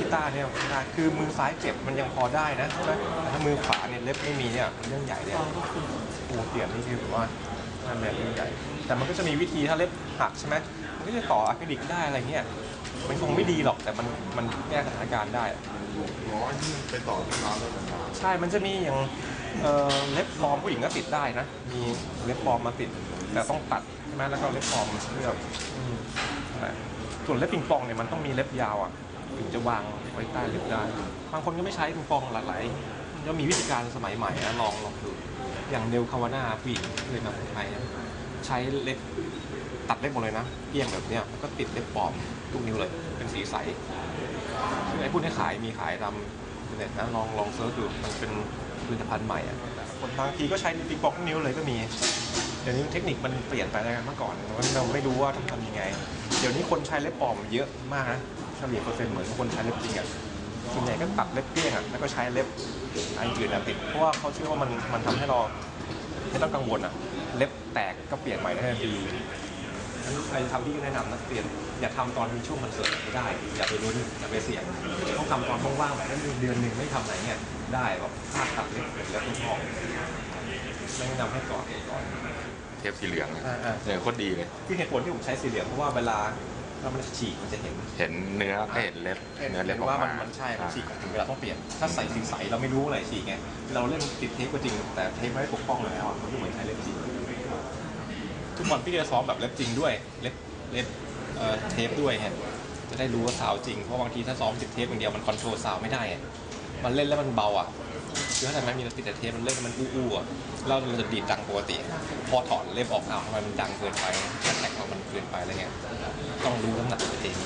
กีตาร์เนี่ยคือมือซ้ายเจ็บมันยังพอได้นะใช่แต่ถ้ามือขวาเนี่ยเล็บไม่มีเนี่ยเรื่องใหญ่เลยปูเตียมนี่คือแบบว่านั่นแหลเรื่องใหญ่ แต่มันก็จะมีวิธีถ้าเล็บหักใช่ไหมมันก็จะต่ออะคริลิกได้อะไรเงี้ยมันคงไม่ดีหรอกแต่มันมันแก้สถานการณ์ได้อ๋อนี่ไปต่อที่ร้านแล้ใช่ มันจะมีอย่าง เอ่อเล็บปลอมผู้หญิงก็ติดได้นะ มีเล็บปลอมมาติด แต่ต้องตัดใช่ไหมแล้วก็เล็บปลอมเลือกอืมนั่นแหละส่วนเล็บปิงปองเนี่ยมันต้องมีเล็บยาวอะถึงจะวางไว้ใต้เล็บได้ บางคนก็ไม่ใช้ปิงปองหลายๆก็มีวิธีการสมัยใหม่นะลองลองดู อย่างเดลคาวาน่าผู้หญิงเลยมาคนไทยนะใช้เล็บตัดเล็บหมดเลยนะเกลี้ยงแบบเนี้ยแล้วก็ติดเล็บปลอมทุกนิ้วเลย เป็นสีใสไอ้พวกนี้ขายมีขายตาม เน็ตนะลองลองเซิร์ชดูมันเป็นผลิตภัณฑ์ใหม่อะคนบางทีก็ใช้ปิงปองนิ้วเลยก็มี เดี๋ยวนี้เทคนิคมันเปลี่ยนไปแล้วกันเมื่อก่อนเราไม่รู้ว่าต้องทำยังไง เดี๋ยวนี้คนใช้เล็บปลอมเยอะมากนะเฉลี่ยเปอร์เซ็นต์เหมือนคนใช้เล็บจริงอะส่วนใหญ่ก็ตัดเล็บเกลี้ยงอะแล้วก็ใช้เล็บอันอื่นอะติดเพราะว่าเขาเชื่อว่ามันมันทำให้เราไม่ต้องกังวลอะเล็บแตกก็เปลี่ยนใหม่ได้ทันที ใครทำที่แนะนำนักเรียน อย่าทำตอนมีช่วงมันเสิร์ฟไม่ได้ อย่าไปรุ้นอย่าไปเสี่ยงต้องทำตอนว่างๆแบบนั้นเดือนหนึ่งไม่ทำไหนเนี่ยได้แบบพลาดตัดเล็บเล็บเป็นออกแนะนำให้ก่อนก่อนเทปสีเหลืองอ่าอ่าเนี่ยโคตรดีเลยคือเหตุผลที่ผมใช้สีเหลืองเพราะว่าเวลาเรามันฉีกมันจะเห็น เห็นเนื้อก็เห็นเล็บเนื้อเล็บออกว่ามัมานมันใช่มันอ่าฉีกถึงเวลาต้องเปลี่ยน ถ้าใส่สีใสเราไม่รู้อะไรฉีกไง เราเล่นติดเทปก็จริง แต่เทปไม่ได้ปกป้องแล้วอะมันก็เหมือนใช้เล็บจริง ทุกวันพี่จะซ้อมแบบเล็บจริงด้วยเล็บเล็บเอ่อเทปด้วยฮะจะได้รู้ว่าสาวจริงเพราะบางทีถ้าซ้อมติดเทปอย่างเดียวมันคอนโทรลสาวไม่ได้อะมันเล่นแล้วมันเบาอะคือถ้าทำไมมีติดแต่เทปมันเล่นแล้วมันอู้อู้อะแล้วมันจะดีดดังปกติ พอถอดเล็บออกอ้าวทำไมมันดังเกินไปแท็กของมันเกินไปอะไรเงี้ยต้องรู้น้ำหนักตัวเอง